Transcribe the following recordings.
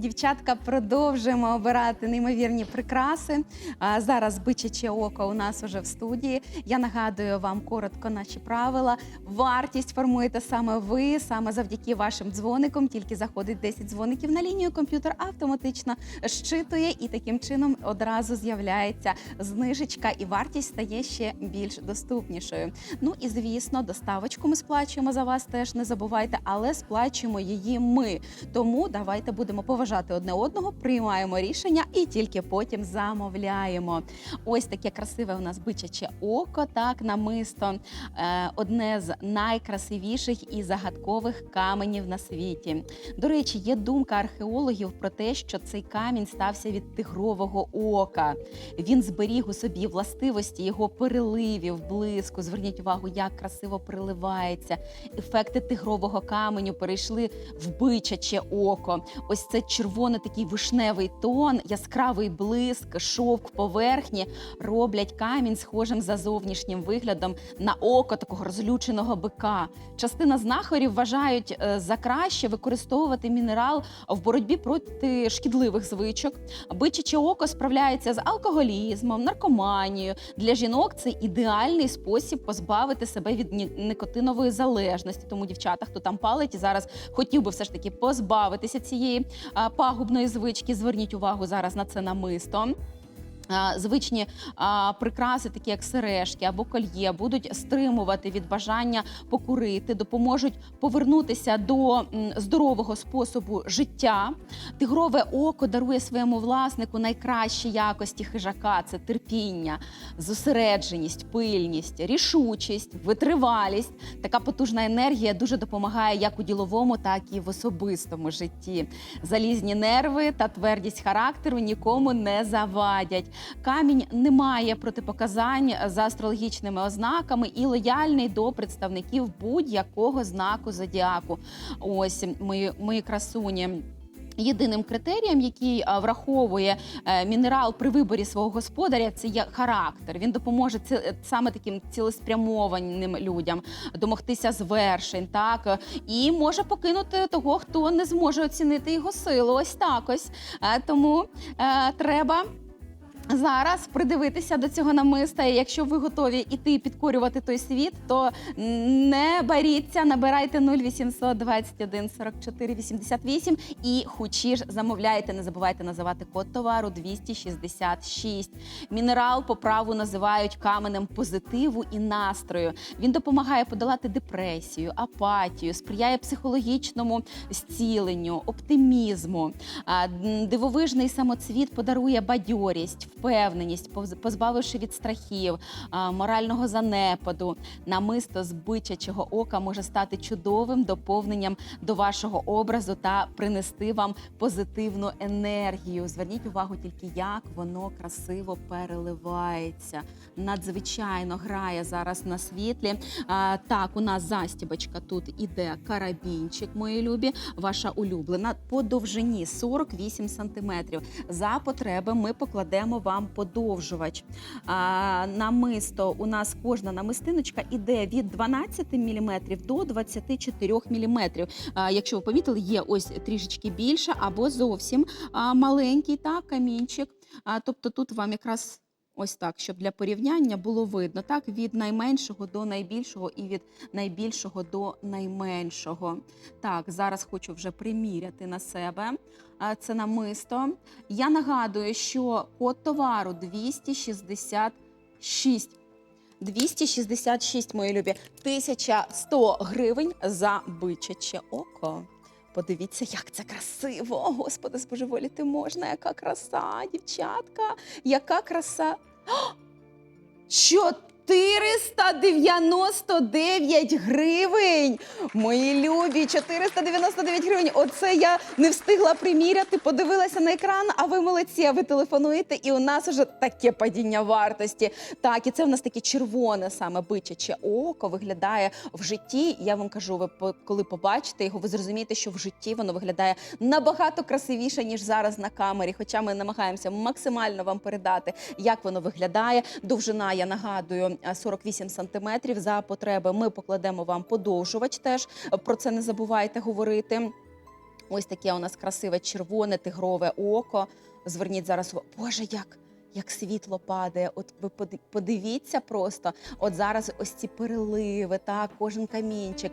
Дівчатка, продовжуємо обирати неймовірні прикраси. А, Зараз бичаче око у нас уже в студії. Я нагадую вам коротко наші правила. Вартість формуєте саме ви, саме завдяки вашим дзвоникам. Тільки заходить 10 дзвоників на лінію. Комп'ютер автоматично щитує і таким чином одразу з'являється знижечка, і вартість стає ще більш доступнішою. Ну і звісно, доставочку ми сплачуємо за вас. Теж не забувайте, але сплачуємо її ми. Тому давайте будемо поважати одне одного, приймаємо рішення і тільки потім замовляємо. Ось таке красиве у нас бичаче око, так намисто е, одне з найкрасивіших і загадкових каменів на світі. До речі, є думка археологів про те, що цей камінь стався від тигрового ока. Він зберіг у собі властивості його переливів, блиску. Зверніть увагу, як красиво переливається. Ефекти тигрового каменю перейшли в бичаче око. Ось це червоний такий вишневий тон, яскравий блиск, шовк поверхні роблять камінь схожим за зовнішнім виглядом на око такого розлюченого бика. Частина знахарів вважають е, за краще використовувати мінерал в боротьбі проти шкідливих звичок. Бичаче око справляється з алкоголізмом, наркоманією. Для жінок це ідеальний спосіб позбавити себе від никотинової залежності. Тому дівчата, хто там палить і зараз хотів би все ж таки позбавитися цієї пагубної звички. Зверніть увагу зараз на це намисто. Звичні прикраси, такі як сережки або кольє, будуть стримувати від бажання покурити, допоможуть повернутися до здорового способу життя. Тигрове око дарує своєму власнику найкращі якості хижака: це терпіння, зосередженість, пильність, рішучість, витривалість. Така потужна енергія дуже допомагає як у діловому, так і в особистому житті. Залізні нерви та твердість характеру нікому не завадять. Камінь не має протипоказань за астрологічними ознаками і лояльний до представників будь-якого знаку зодіаку. Ось мої, мої красуні. Єдиним критерієм, який враховує е, мінерал при виборі свого господаря, це є характер. Він допоможе ці- е, саме таким цілеспрямованим людям домогтися звершень, так і може покинути того, хто не зможе оцінити його силу. Ось так ось. Е, Тому треба. Зараз придивитися до цього намиста. І якщо ви готові іти підкорювати той світ, то не боріться, набирайте 0800 21 44 88 і хучі ж замовляйте. Не забувайте називати код товару 266. Мінерал по праву називають каменем позитиву і настрою. Він допомагає подолати депресію, апатію, сприяє психологічному зціленню, оптимізму. Дивовижний самоцвіт подарує бадьорість, впевненість, позбавивши від страхів, морального занепаду. Намисто з бичачого ока може стати чудовим доповненням до вашого образу та принести вам позитивну енергію. Зверніть увагу тільки, як воно красиво переливається. Надзвичайно грає зараз на світлі. Так, у нас застібочка тут іде карабінчик, мої любі, ваша улюблена по довжині 48 сантиметрів. За потреби ми покладемо вам подовжувач. А, намисто у нас кожна намистиночка іде від 12 мм до 24 мм. А, якщо ви помітили, є ось трішечки більше або зовсім а, маленький та камінчик. А, тобто тут вам якраз. Ось так, щоб для порівняння було видно, так від найменшого до найбільшого і від найбільшого до найменшого. Так, зараз хочу вже приміряти на себе це намисто. Я нагадую, що код товару 266. 266, мої любі, 1100 гривень за бичаче око. Подивіться, як це красиво. Господи, збожеволіти можна. Яка краса, дівчатка, яка краса. О! 499 гривень. Мої любі, 499 гривень. Оце я не встигла приміряти, подивилася на екран, а ви молодці, а ви телефонуєте, і у нас уже таке падіння вартості. Так, і це в нас таке червоне саме бичаче око виглядає в житті. Я вам кажу, ви коли побачите його, ви зрозумієте, що в житті воно виглядає набагато красивіше, ніж зараз на камері. Хоча ми намагаємося максимально вам передати, як воно виглядає. Довжина, я нагадую, 48 сантиметрів. За потреби ми покладемо вам подовжувач. Теж про це не забувайте говорити. Ось таке у нас красиве червоне тигрове око. Зверніть зараз. Боже, як. Як світло падає, от ви подивіться просто. От зараз ось ці переливи, так, кожен камінчик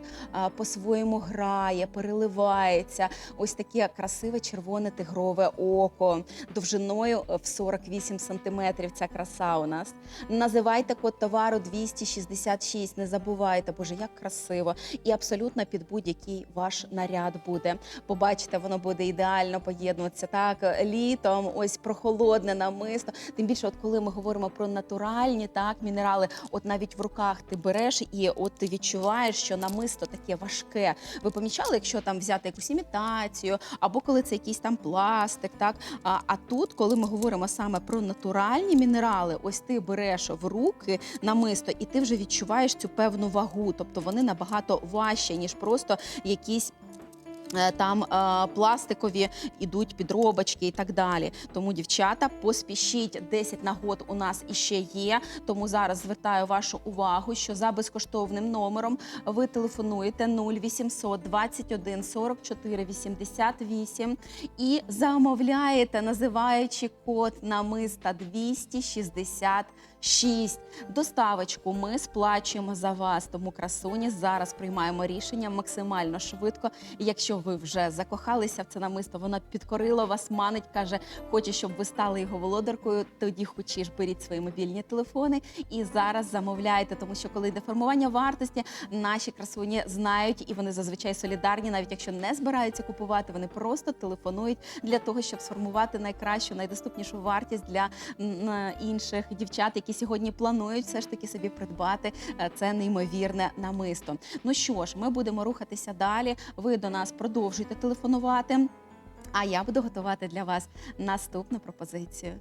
по-своєму грає, переливається. Ось таке красиве червоне тигрове око, довжиною е, в 48 сантиметрів. Ця краса у нас. Називайте код товару 266, Не забувайте, боже, як красиво. І абсолютно під будь-який ваш наряд буде. Побачите, воно буде ідеально поєднуватися так літом. Ось прохолодне намисто. Тим більше, от коли ми говоримо про натуральні так мінерали, от навіть в руках ти береш і от ти відчуваєш, що намисто таке важке. Ви помічали, якщо там взяти якусь імітацію, або коли це якийсь там пластик, так а, а тут, коли ми говоримо саме про натуральні мінерали, ось ти береш в руки намисто, і ти вже відчуваєш цю певну вагу, тобто вони набагато важче, ніж просто якісь. Е, Там е, пластикові ідуть підробочки і так далі. Тому, дівчата, поспішіть 10 нагод у нас іще є. Тому зараз звертаю вашу увагу, що за безкоштовним номером ви телефонуєте 0800 21 44 88 і замовляєте, називаючи код намиста 266. Доставочку ми сплачуємо за вас. Тому красуні зараз приймаємо рішення максимально швидко. І якщо ви вже закохалися в це намисто, воно підкорило вас, манить, каже, хоче, щоб ви стали його володаркою. Тоді хочеш беріть свої мобільні телефони і зараз замовляйте, тому що коли йде формування вартості, наші красуні знають і вони зазвичай солідарні, навіть якщо не збираються купувати, вони просто телефонують для того, щоб сформувати найкращу, найдоступнішу вартість для інших дівчат, які сьогодні планують все ж таки собі придбати е, це неймовірне намисто. Ну що ж, ми будемо рухатися далі. Ви до нас продовжуйте телефонувати. А я буду готувати для вас наступну пропозицію.